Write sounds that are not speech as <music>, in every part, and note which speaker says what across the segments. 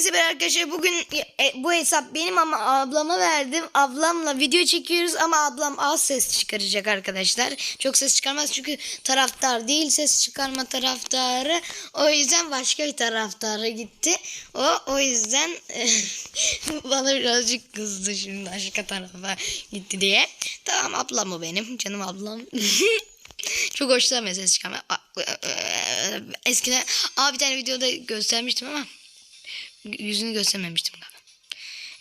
Speaker 1: Hepinize bir arkadaşlar bugün e, bu hesap benim ama ablama verdim. Ablamla video çekiyoruz ama ablam az ses çıkaracak arkadaşlar. Çok ses çıkarmaz çünkü taraftar değil ses çıkarma taraftarı. O yüzden başka bir taraftara gitti. O o yüzden e, <laughs> bana birazcık kızdı şimdi başka tarafa gitti diye. Tamam ablam o benim canım ablam. <laughs> Çok hoşlanmıyor ses çıkarma. A- e, Eskiden aa bir tane videoda göstermiştim ama yüzünü göstermemiştim galiba.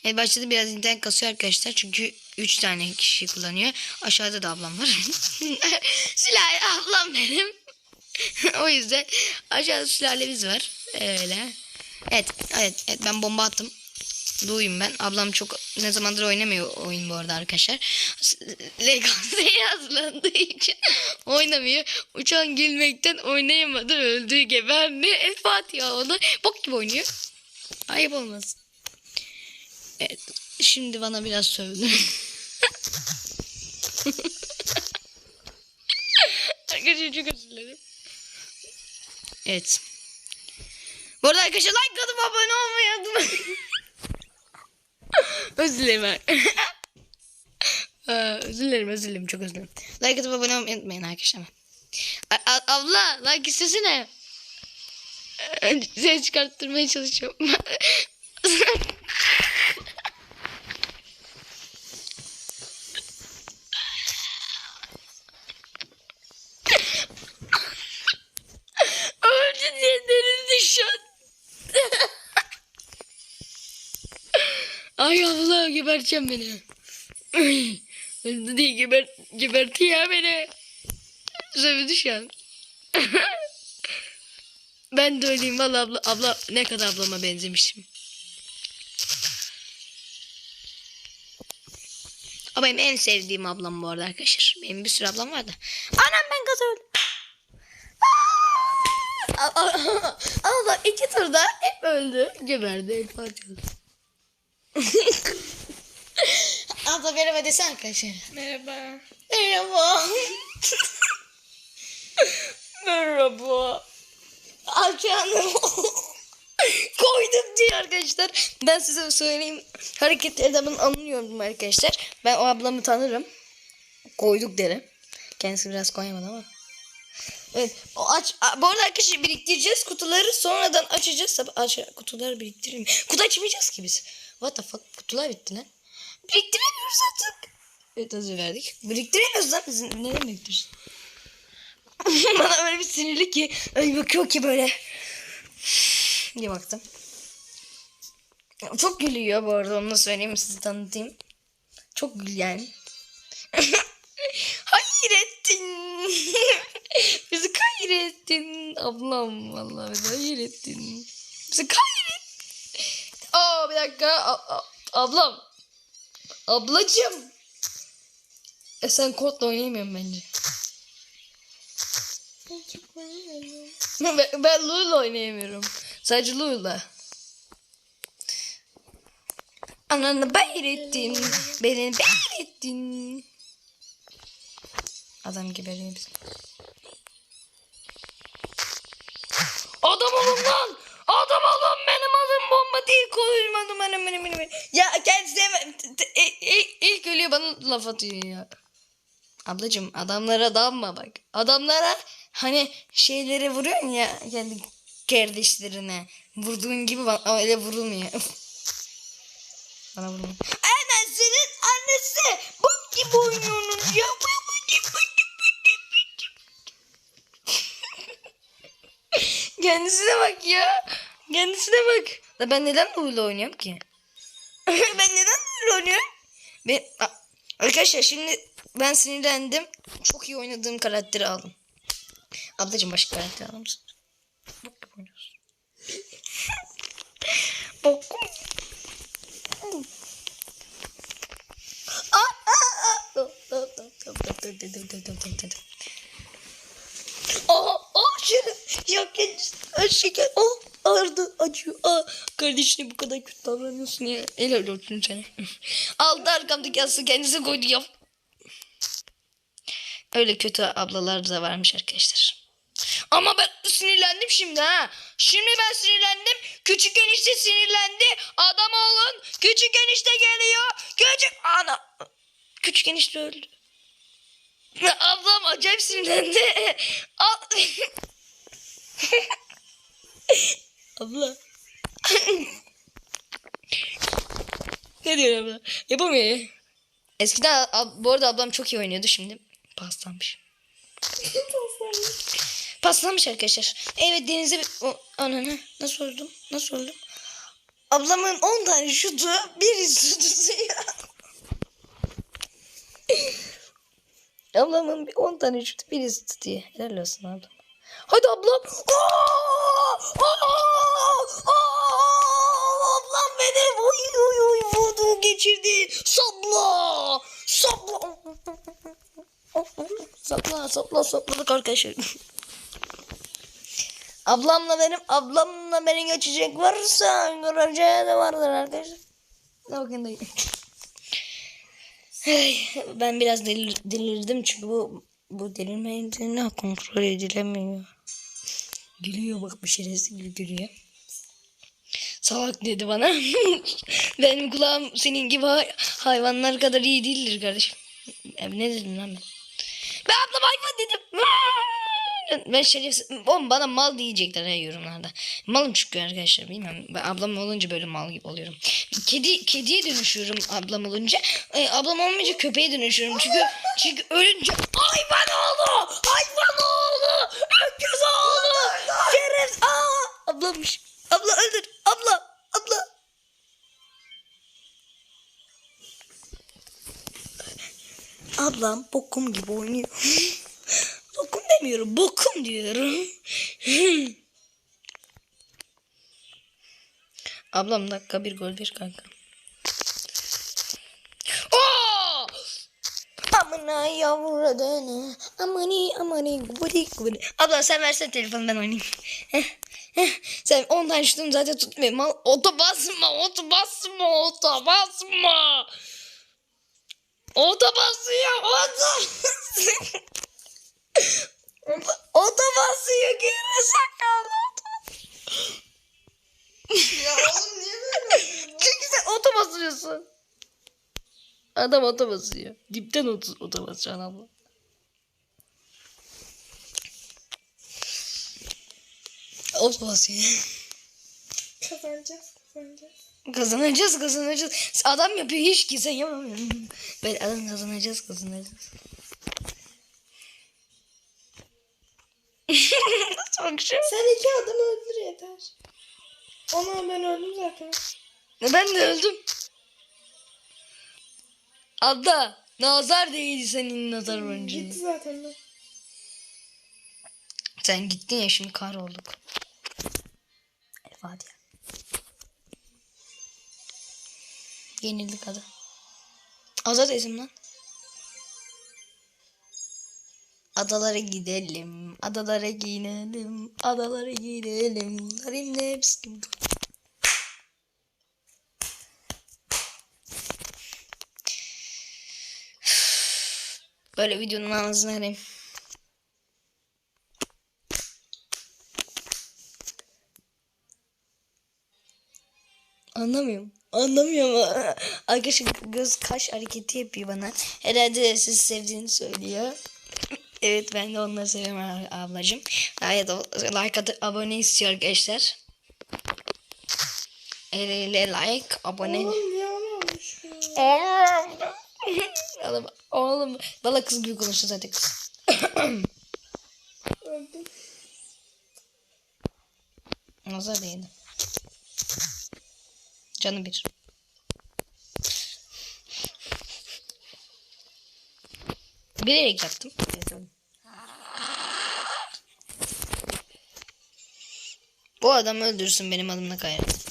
Speaker 1: Evet başladı biraz internet kasıyor arkadaşlar. Çünkü 3 tane kişi kullanıyor. Aşağıda da ablam var. <laughs> Sülale ablam benim. <laughs> o yüzden aşağıda sülalemiz var. Öyle. Evet, evet, evet ben bomba attım. Duyum ben. Ablam çok ne zamandır oynamıyor oyun bu arada arkadaşlar. <laughs> LGS'ye hazırlandığı için oynamıyor. Uçan gülmekten oynayamadı. Öldüğü geberdi. E Fatiha onu bok gibi oynuyor. Ayıp olmasın. Evet. Şimdi bana biraz sövdü. Arkadaşlar çok özür dilerim. Evet. Bu arada arkadaşlar like atıp abone olmayı unutmayın. özür dilerim. Aa, özür dilerim özür dilerim çok özür dilerim. Like atıp abone olmayı unutmayın arkadaşlar. A- abla like istesene. Size çıkarttırmaya çalışıyorum. Düşen. Ay abla geberteceğim beni. Öldü diye gebert, geberti ya beni. Sevi düşen ben de öyleyim valla abla, abla ne kadar ablama benzemişim. Ama benim en sevdiğim ablam bu arada arkadaşlar. Benim bir sürü ablam vardı. Anam ben gaza öldüm. Abla iki turda hep öldü. Geberdi. El Fatiha. <laughs> Abla merhaba desene arkadaşlar.
Speaker 2: Merhaba.
Speaker 1: Merhaba. <laughs> Merhaba. Alcanım. <laughs> Koydum diyor arkadaşlar. Ben size söyleyeyim. Hareketlerden ben anlıyorum arkadaşlar. Ben o ablamı tanırım. Koyduk derim. Kendisi biraz koyamadı ama. Evet. O aç. Bu arada arkadaşlar biriktireceğiz kutuları. Sonradan açacağız. Aç, kutuları biriktirelim. Kutu açmayacağız ki biz. What the fuck? Kutular bitti lan. Biriktiremiyoruz artık. Evet özür verdik. Biriktiremiyoruz lan. Biz neden biriktiriyoruz? <laughs> Bana öyle bir sinirli ki. Öyle bakıyor ki böyle. diye baktım. Çok gülüyor bu arada onu söyleyeyim size tanıtayım. Çok gül yani. <laughs> Hayrettin. <laughs> bizi kahrettin. Ablam vallahi bizi hayrettin. Bizi kahret. Aa bir dakika. A- a- ablam. Ablacım. E sen kodla oynayamıyorum bence. Ben, ben Lu'yla oynayamıyorum. Sadece Lu'yla. Ananı bayrettin. Beni bayrettin. Adam geberiyor. Adam olun lan. Adam olun benim adım bomba değil koymadım benim benim benim. Ya kendisi hemen i- i- ilk ölüyor bana laf atıyor ya. Ablacım adamlara dalma bak. Adamlara hani şeyleri vuruyorsun ya kendi kardeşlerine. Vurduğun gibi bana öyle vurulmuyor. <laughs> bana vurulmuyor. Aynen senin annesi. Bok gibi oynuyorsunuz <laughs> ya. <laughs> Kendisine bak ya. Kendisine bak. Ben neden Lulu oynuyorum ki? ben neden Lulu oynuyorum? Ben, Arkadaşlar şimdi ben sinirlendim. Çok iyi oynadığım karakteri aldım. Ablacım başka karakter alır? Bok gibi oynuyorsun. Bok. Aa, aa, şerif. Ya genç, şeker. Oh, ağrıdı, acıyor. Aa, kardeşine bu kadar kötü davranıyorsun ya. El öyle olsun seni. <laughs> Aldı arkamdaki yastığı kendisi koydu ya. Öyle kötü ablalar da varmış arkadaşlar. Ama ben sinirlendim şimdi ha. Şimdi ben sinirlendim. Küçük enişte sinirlendi. Adam olun. Küçük enişte geliyor. Küçük ana. Küçük enişte öldü. <laughs> Ablam acayip sinirlendi. <laughs> Al- Abla. ne diyor abla? Yapamıyor. Eskiden ab- bu arada ablam çok iyi oynuyordu şimdi paslanmış. <laughs> Paslanmış arkadaşlar. Evet denize. O, ananı nasıl öldüm? Nasıl öldüm? Ablamın 10 tane şutu bir su tutuyor. <laughs> Ablamın bir 10 tane şutu bir su tutuyor. Helal olsun ablam. Hadi ablam. Aa! Aa! Geçirdi. Sapla. Sapla. Sapla sapla sapladık arkadaşlar. Ablamla benim ablamla beni geçecek varsa göreceği de vardır arkadaşlar. Bakın. Ay, ben biraz delir, delirdim çünkü bu bu delirmeyi kontrol edilemiyor. Gülüyor bak bu şerefsiz gibi gülüyor. Salak dedi bana. <laughs> Benim kulağım senin gibi hay- hayvanlar kadar iyi değildir kardeşim. Ya ne dedim lan ben? Ben ablam hayvan dedim. <laughs> Ben şerefsiz. Oğlum bana mal diyecekler ha yorumlarda. Malım çünkü arkadaşlar bilmem. Ben ablam olunca böyle mal gibi oluyorum. Kedi kediye dönüşüyorum ablam olunca. E, ablam olmayınca köpeğe dönüşüyorum. Çünkü çünkü ölünce hayvan oğlu! Hayvan oğlu! Öküz oğlu! Şeref! Aa! Ablamış. Abla öldür. Abla! Abla! Ablam bokum gibi oynuyor. <gasps> bokum demiyorum, bokum diyorum. <gasps> Ablam dakika bir gol bir kanka. Oo! Amına yavradını. Amani amani gubari gubari. Abla sen versene telefonu ben oynayayım. Sen 10 tane şutun zaten tutmuyor. Mal, oto basma, oto basma, oto basma. Oto basıyor, oto. oto basıyor, geri sakallı oto.
Speaker 2: Ya oğlum niye böyle?
Speaker 1: Çünkü sen oto basıyorsun. Adam oto basıyor. Dipten oto, oto basacaksın abla. Oto basıyor.
Speaker 2: Kazanacağız kazanacağız.
Speaker 1: Kazanacağız kazanacağız. Adam yapıyor hiç ki sen yapamıyorsun. Ben adam kazanacağız kazanacağız. <laughs> Çok şey.
Speaker 2: Sen iki adam öldür yeter. Ona ben öldüm zaten.
Speaker 1: Ben de öldüm. Abla nazar değdi senin nazar boncuğun.
Speaker 2: Gitti zaten ben.
Speaker 1: Sen gittin ya şimdi kar olduk. Fatiha. Yenildik hadi. Azat ezim lan. Adalara gidelim, adalara gidelim, adalara gidelim. Darimle hepsi gibi. Böyle videonun anasını arayayım. Anlamıyorum. Anlamıyorum. <laughs> Arkadaşlar göz kaş hareketi yapıyor bana. Herhalde siz sevdiğini söylüyor. <laughs> Evet ben de onları seviyorum ab- ablacığım. O- like atıp abone istiyor arkadaşlar. Eliyle like abone. <laughs>
Speaker 2: Oğlum
Speaker 1: oğlum, bana kız gibi konuştu zaten kız. Nazar değdi. Canı bir. Bilerek yaptım. Bu adam öldürsün benim adımla gayret.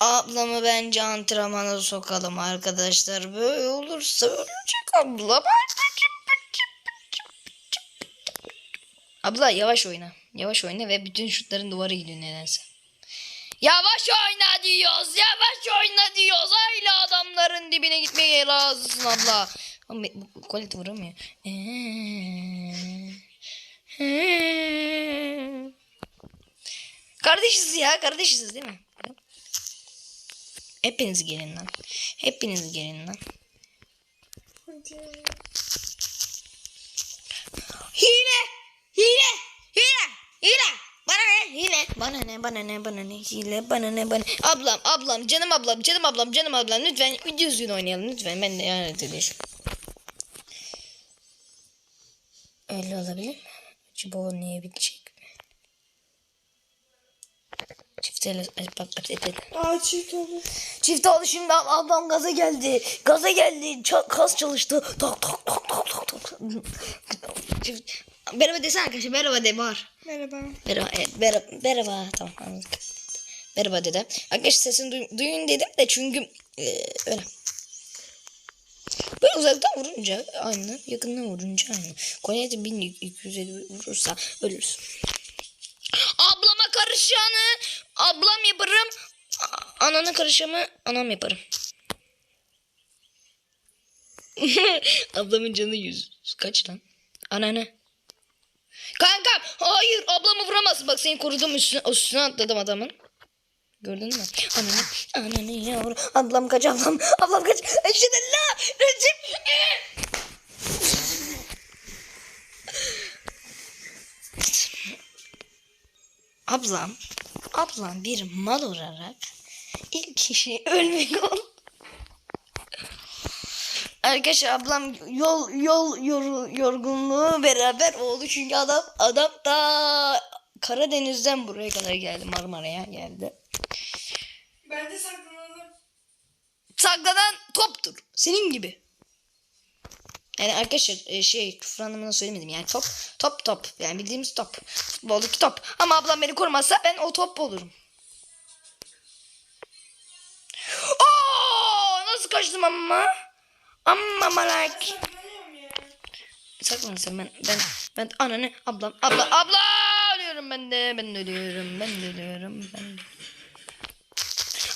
Speaker 1: Ablamı bence antrenmana sokalım arkadaşlar. Böyle olursa ölecek abla. Abla yavaş oyna. Yavaş oyna ve bütün şutların duvara gidiyor nedense. Yavaş oyna diyoruz. Yavaş oyna diyoruz. Aile adamların dibine gitmeye razısın abla. Ama bu koleti vuramıyor. <laughs> Kardeşiz ya kardeşiz değil mi? Hepiniz gelin lan. Hepiniz gelin lan. Hile! Hile! Hile! Hile! Bana ne? Hile! Bana ne? Bana ne? Bana ne? Hile! Bana ne? Bana Ablam, ablam, canım ablam, canım ablam, canım ablam. Lütfen düzgün oynayalım. Lütfen ben de yani edeceğim. Öyle olabilir mi? Acaba oynayabilecek mi? Çiftele... Ay, bak.
Speaker 2: Aa çift oldu.
Speaker 1: Çift oldu şimdi ab- ablam gaza geldi. Gaza geldi. Ça- kas çalıştı. Tak tak tak tak tak tak. Çift... Merhaba desene arkadaşlar. Merhaba de var.
Speaker 2: Merhaba.
Speaker 1: Merhaba. Evet, merhaba. Merhaba. Tamam anladık. Merhaba dedim. Arkadaşlar sesini duy- duyun dedim de çünkü e, öyle. Böyle uzaktan vurunca aynı. Yakından vurunca aynı. Konya'da 1250 vurursa ölürsün. Ablama karışanı ablam yaparım. Anana karışanı anam yaparım. <laughs> Ablamın canı yüz. Kaç lan? Ananı. Kankam hayır ablamı vuramazsın. Bak seni korudum üstüne, üstüne atladım adamın. Gördün mü? Ananı, ananı yavru. Ablam kaç ablam. Ablam kaç. En la. Recep. Ablam, ablam bir mal olarak ilk kişi ölmek oldu. Arkadaşlar ablam yol yol yor, yorgunluğu beraber oldu çünkü adam adam da Karadeniz'den buraya kadar geldi Marmara'ya geldi.
Speaker 2: Ben de saklanalım.
Speaker 1: Saklanan toptur. Senin gibi. Yani arkadaşlar e, şey küfür anlamında söylemedim yani top top top yani bildiğimiz top futboldaki top ama ablam beni korumazsa ben o top olurum. Oo nasıl kaçtım ama amma malak. Saklanırsın ben ben ben ananı ablam abla abla ölüyorum ben de ben de ölüyorum ben de ölüyorum ben de.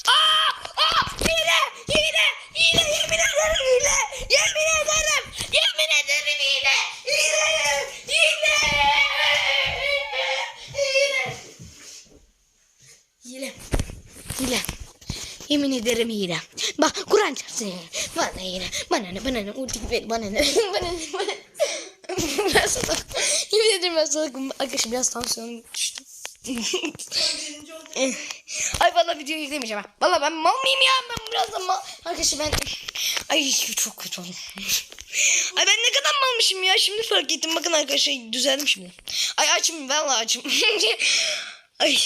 Speaker 1: Aa! Aa! Hile! Hile! Hile! Yemin ederim hile! Yemin ederim! Yemin ederim hile! Hile! Hile! Hile! Hile! Hile! Yemin ederim hile. Bak Kur'an çarpsın. Bana hile. Bana ne bana ne ulti ver bana ne <laughs> bana ne bana ne. <laughs> ben salak. Yemin ederim ben salakım. Arkadaşlar biraz tansiyonum düştü. <laughs> Ay valla video yüklemeyeceğim ha. Valla ben mal mıyım ya? Ben biraz mal. Arkadaşlar ben... Ay çok kötü oldum. Ay ben ne kadar malmışım ya. Şimdi fark ettim. Bakın arkadaşlar düzeldim şimdi. Ay açım valla açım. Ay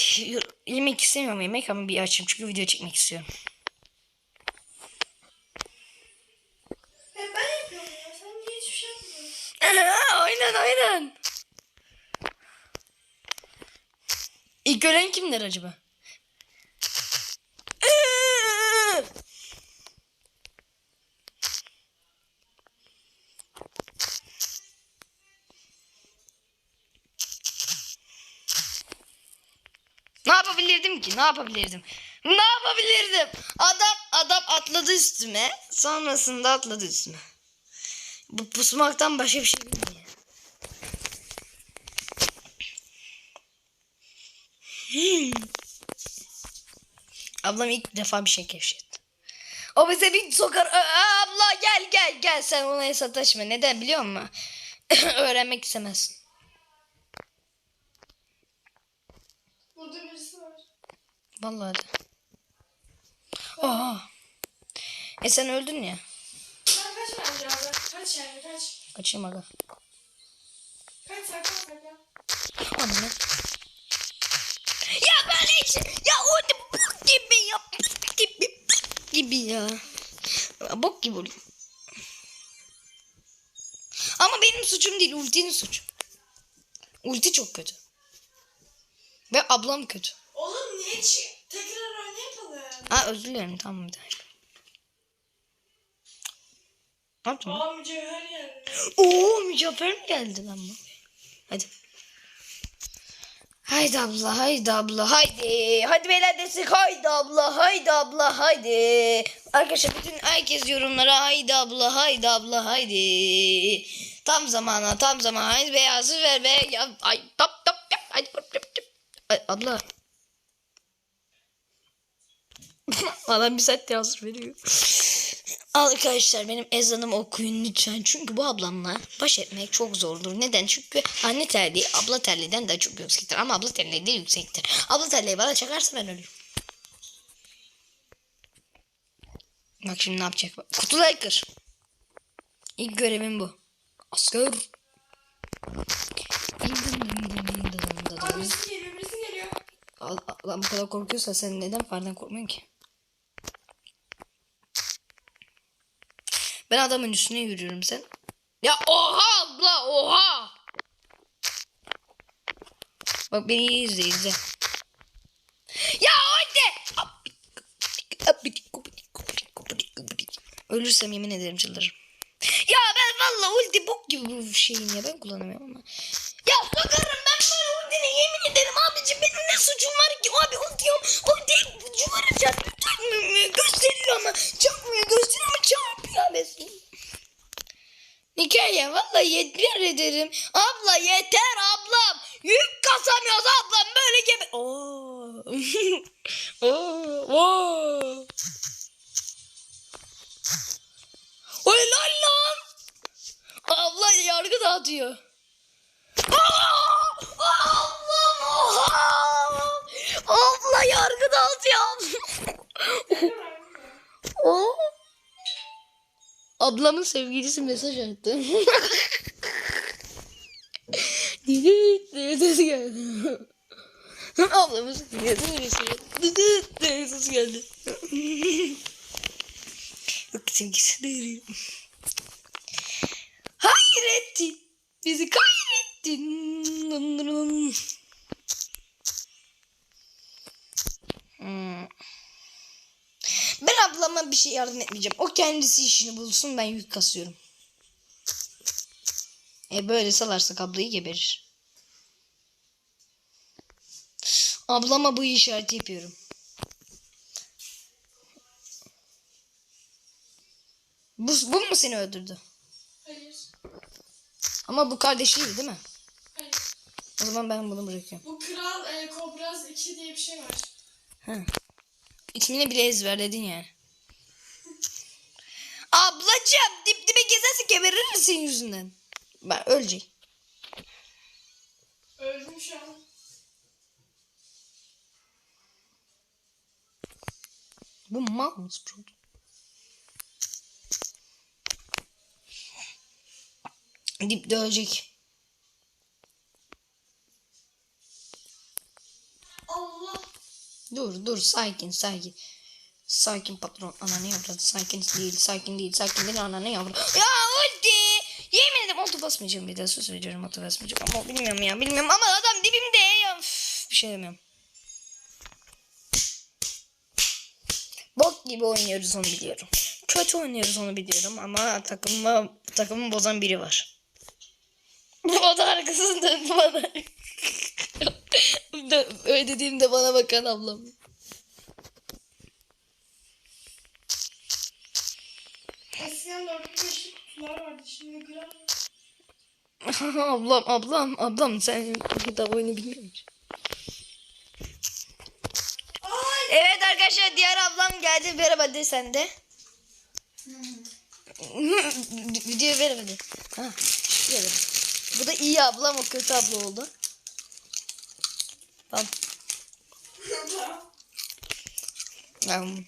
Speaker 1: yemek istemiyorum yemek ama bir açım. Çünkü video çekmek istiyorum.
Speaker 2: Hep ben yapıyorum ya. Sen niye hiçbir şey yapmıyorsun? <laughs>
Speaker 1: aynen aynen. İlk ölen kimler acaba? Ne ki? Ne yapabilirdim? Ne yapabilirdim? Adam adam atladı üstüme. Sonrasında atladı üstüme. Bu pusmaktan başka bir şey değil. Hmm. Ablam ilk defa bir şey keşfetti. O bize bir sokar. Abla gel gel gel sen ona sataşma. Neden biliyor musun? <coughs> Öğrenmek istemezsin.
Speaker 2: Burada birisi var.
Speaker 1: Vallahi de. Oha. E sen öldün ya.
Speaker 2: Sen kaç bence abi? Kaç yani kaç?
Speaker 1: Kaçayım aga.
Speaker 2: Kaç saklan saklan.
Speaker 1: Anne. Ya böyle işte. Ya o ne bok gibi ya. Bok gibi. Bok gibi ya. Bok gibi oluyor. Ama benim suçum değil. Ultinin suçu. Ulti çok kötü. Ve ablam kötü.
Speaker 2: Oğlum niye çık?
Speaker 1: Ha özür dilerim tamam bir dakika. Ne yaptın?
Speaker 2: Aa mücevher geldi.
Speaker 1: Oo mücevher mi geldi lan bu? Hadi. Haydi abla haydi abla haydi. Hadi beyler destek haydi abla haydi abla haydi. Arkadaşlar bütün herkes yorumlara haydi abla haydi abla haydi. Tam zamana tam zamana haydi beyazı ver be. Ya, ay tap tap tap haydi tap tap tap. Ay, abla <laughs> Adam bir saat hazır veriyor. Arkadaşlar benim ezanımı okuyun lütfen. Çünkü bu ablamla baş etmek çok zordur. Neden? Çünkü anne terliği abla terliğinden daha çok yüksektir. Ama abla terliği de yüksektir. Abla terliği bana çakarsa ben ölürüm. Bak şimdi ne yapacak? Bak, Kutuları kır. İlk görevim bu. Asker.
Speaker 2: Geliyor.
Speaker 1: Al- Lan bu kadar korkuyorsa sen neden fardan korkmuyorsun ki? Ben adamın üstüne yürüyorum sen. Ya oha abla oha. Bak beni izle izle. Ya hadi. Ölürsem yemin ederim çıldırırım. Ya ben valla ulti bok gibi bu şeyin ya ben kullanamıyorum ama. Ya sokarım ben böyle ultini yemin ederim abicim benim ne suçum var ki abi ultiyom ulti cıvıracak gösteriyor ama çarpmıyor gösteriyor ama besin. Hikaye valla yeter ederim. Abla yeter ablam. Yük kasamıyoruz ablam böyle gibi. Oo. <laughs> Oo. Oo. Oy lan lan. Abla yargı dağıtıyor. Ablam oha! Abla yargı dağıtıyor. <laughs> Oo. Ablamın sevgilisi mesaj attı. <laughs> Düdüt diye ses geldi. Ablamın sevgilisi mesaj attı. Diye ses geldi. Yok sevgilisi değil. Hayrettin. Bizi kayrettin. Hmm. Ben ablama bir şey yardım etmeyeceğim. O kendisi işini bulsun ben yük kasıyorum. E böyle salarsak ablayı geberir. Ablama bu işareti yapıyorum. Bu, bu mu seni öldürdü?
Speaker 2: Hayır.
Speaker 1: Ama bu kardeşiydi değil mi?
Speaker 2: Hayır.
Speaker 1: O zaman ben bunu bırakıyorum.
Speaker 2: Bu Kral e, Kobraz 2 diye bir şey var.
Speaker 1: Ha. İsmini bile ezberledin yani. Ablacığım dip dibe gezerse geberir misin yüzünden? Ben öleceğim.
Speaker 2: Öldüm şu an.
Speaker 1: Bu mal mı Sprout? Dip ölecek.
Speaker 2: Allah.
Speaker 1: Dur dur sakin sakin. Sakin patron. Ananı yavradı. Sakin değil. Sakin değil. Sakin değil. Ananı yavradı. Ya hadi. Yemin ederim otu basmayacağım bir daha. Söz veriyorum otu basmayacağım. Ama bilmiyorum ya. Bilmiyorum ama adam dibimde ya. Üf, bir şey demiyorum. Bok gibi oynuyoruz onu biliyorum. Kötü oynuyoruz onu biliyorum ama takımı takımı bozan biri var. O <laughs> da arkasını döndü bana. Öyle dediğimde bana bakan ablam.
Speaker 2: Eskiden 4 beşli kutular vardı. Şimdi gram. <laughs>
Speaker 1: ablam ablam ablam sen bu da oyunu bilmiyor musun? Evet arkadaşlar diğer ablam geldi. Merhaba de sen de. <laughs> Videoyu ver hadi. Ha, ver. Bu da iyi ablam o kötü abla oldu. Tamam. Tamam.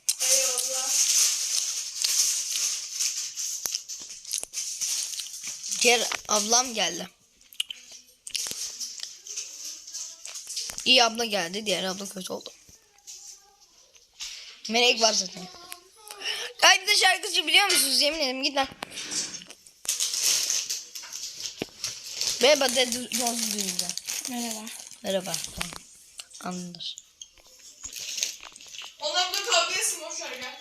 Speaker 1: Diğer ablam geldi. İyi abla geldi. Diğer abla kötü oldu. Melek var zaten. Kaydı da şarkıcı biliyor musunuz? Yemin ederim git lan. Merhaba de duyunca.
Speaker 2: Merhaba.
Speaker 1: Merhaba. Tamam.
Speaker 2: Onlar da kavga etsin boş ver gel.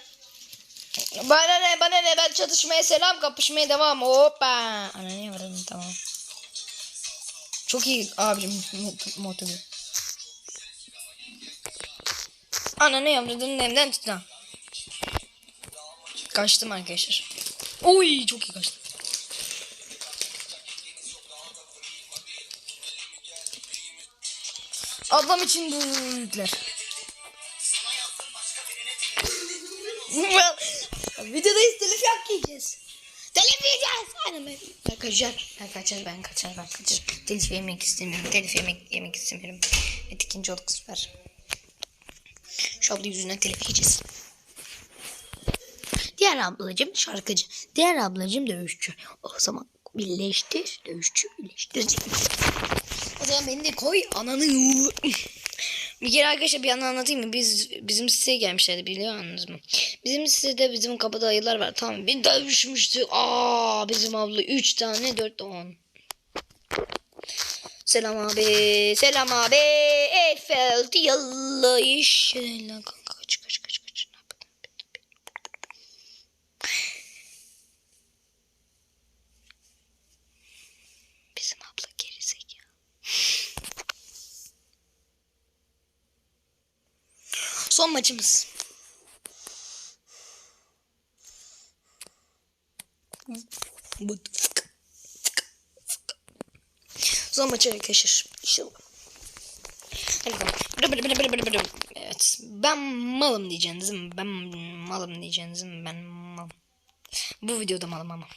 Speaker 1: Bana ne bana ne ben çatışmaya selam kapışmaya devam. Hoppa. Ana ne var oğlum, tamam. Çok iyi abim motoru. Ana ne yavradın nemden tutma. Kaçtım arkadaşlar. Oy çok iyi kaçtım. Ablam için bu yükler. Videodayız telif yok yiyeceğiz. Telif yiyeceğiz. Aynen ben. Ben kaçar. Ben kaçar. Ben kaçar. Ben kaçar. Telif yemek istemiyorum. Telif yemek yemek istemiyorum. Evet ikinci olduk süper. Şu abla yüzünden telif yiyeceğiz. Diğer ablacım şarkıcı. Diğer ablacım dövüşçü. O zaman birleştir. Dövüşçü birleştir. O zaman beni de koy ananı. Bir kere arkadaşlar bir anı anlatayım mı? Biz bizim siteye gelmişlerdi biliyor musunuz mu? Bizim sitede bizim kapıda ayılar var. Tamam bir dövüşmüştük. Aa bizim abla 3 tane 4 10. Selam abi. Selam abi. Eiffel yalla iş. Kanka kaç kaç kaç kaç. Ne yapalım? Bizim abla gerizekalı. Son maçımız. Son maç arkadaşlar. Evet. Ben malım diyeceğiniz mi? Ben malım diyeceğiniz mi? Ben malım. Bu videoda malım ama.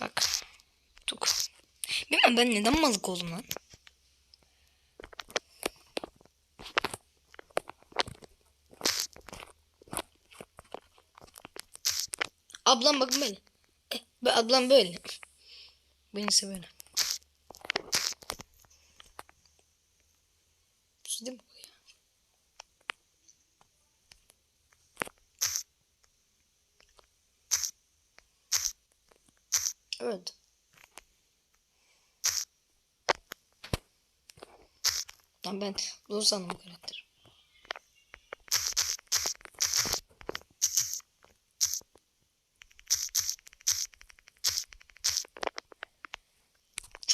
Speaker 1: Bak. Tuk. Bilmem ben neden malık oldum lan. Ablam bakın böyle. Eh, be- ablam böyle. Benimse böyle. Şu değil mi? Evet. Lan ben doğru sandım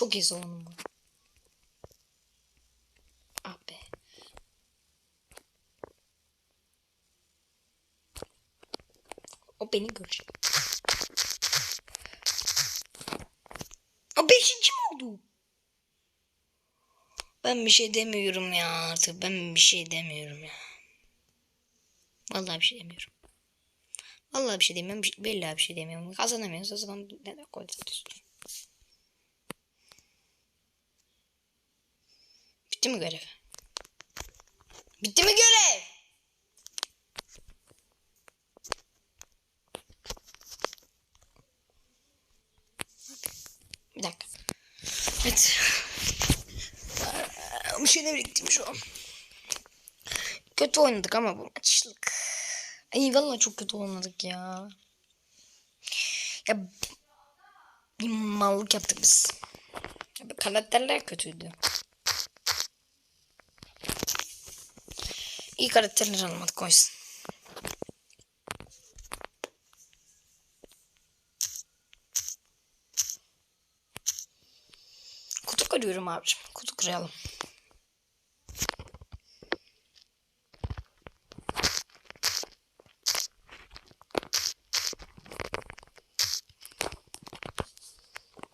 Speaker 1: Çok iyi savundum bu. Ah be. O beni görecek. O beşinci mi oldu? Ben bir şey demiyorum ya artık. Ben bir şey demiyorum ya. Vallahi bir şey demiyorum. Vallahi bir şey demiyorum. Billahi bir şey demiyorum. Kazanamıyoruz o zaman neden koyacağız? Bitti mi görev? Bitti mi görev? Bir dakika. Evet. Bir şeyler biriktim şu an. Kötü oynadık ama bu maçlık. Ay vallahi çok kötü oynadık ya. Ya mallık yaptık biz. Karakterler kötüydü. İyi karakterler almadık koysun. Kutu kırıyorum abicim. Kutu kıralım.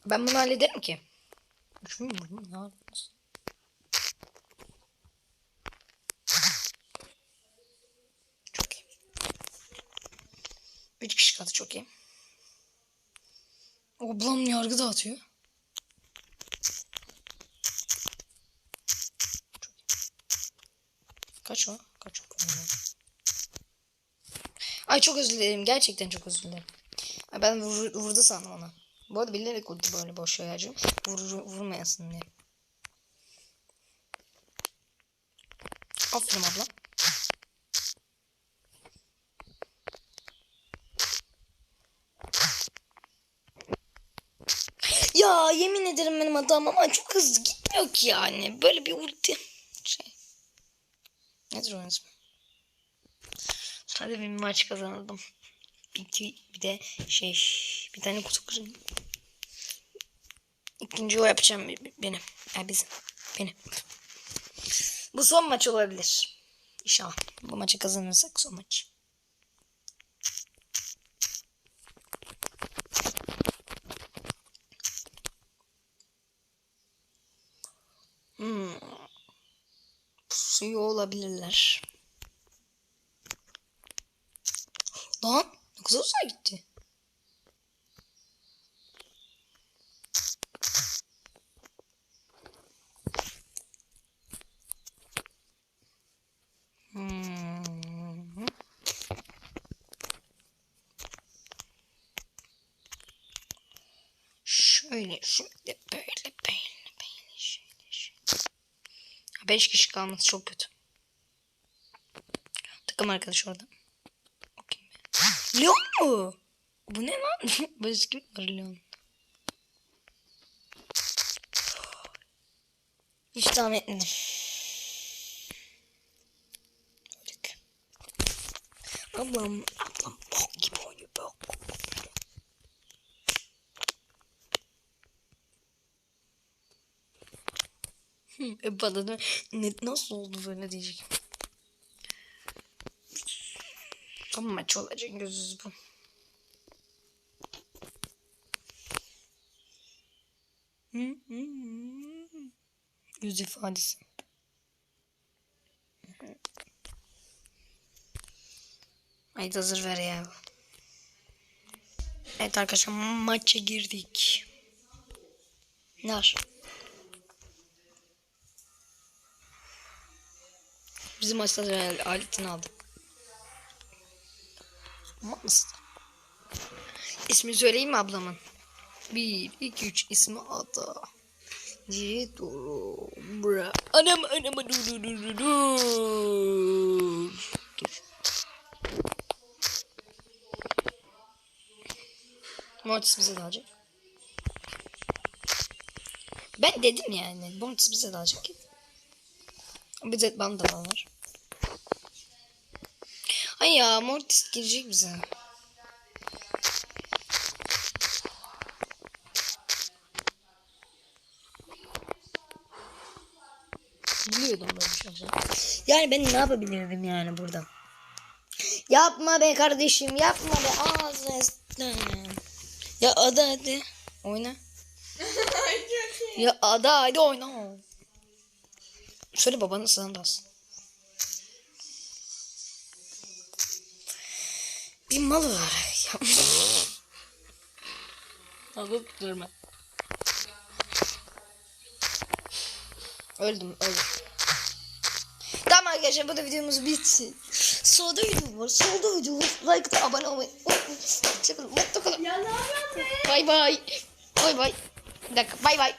Speaker 1: Ben bunu hallederim ki. Şunu vurdum ya. Çok iyi. Üç kişi kaldı çok iyi. Ablam yargı dağıtıyor. Kaç o? Kaç o? Ay çok özür dilerim. Gerçekten çok özür dilerim. Ay ben vur, vurdu sandım ona. Bu arada bilerek vurdu böyle boş ayarcım. Vur, vurmayasın diye. Aferin abla. Ya yemin ederim benim hatam ama çok hızlı gitmiyor ki yani. Böyle bir ulti şey. Nedir onun ismi? Hadi bir maç kazandım. İki bir de şey bir tane kutu kırın. İkinci o yapacağım benim. Ya bizim. Benim. Bu son maç olabilir. İnşallah. Bu maçı kazanırsak son maç. Pusuyor olabilirler. Lan ne kadar uzağa gitti. Hmm. Şöyle böyle böyle 5 kişi kalması çok kötü. Takım arkadaş orada. Leon mu? Bu ne lan? <laughs> Başka kim var Leon? Hiç tahmin etmedim. Ablam <laughs> bana da ne, nasıl oldu böyle diyecek. Ama maç olacak gözüz bu. Yüz ifadesi. Haydi hazır ver ya. Evet arkadaşlar maça girdik. Ne var? Bizim maçta aletini aldım. Ama mısın? İsmini söyleyeyim mi ablamın? 1, 2, 3 ismi Ada. Diye doğru. Bra. Anam anam dur dur dur dur dur. Mortis bize dalacak. Ben dedim yani. Mortis bize dalacak. Bize bana da var. Ay ya Mortis girecek bize. Biliyordum böyle bir şey. Yani ben ne yapabilirdim yani burada? Yapma be kardeşim yapma be ağzına Ya ada hadi oyna. <laughs> Ya ada hadi oyna. Söyle babanın sana da alsın. Bir mal olarak ya. Alıp durma. Öldüm öldüm. Tamam arkadaşlar bu da videomuz bitti. Solda video var. Solda video var. Like da abone olmayı. Hoşçakalın. Mutlu kalın.
Speaker 2: Ya ne yapıyorsun be?
Speaker 1: Bay bay. Bay bay. Bir dakika bay bay.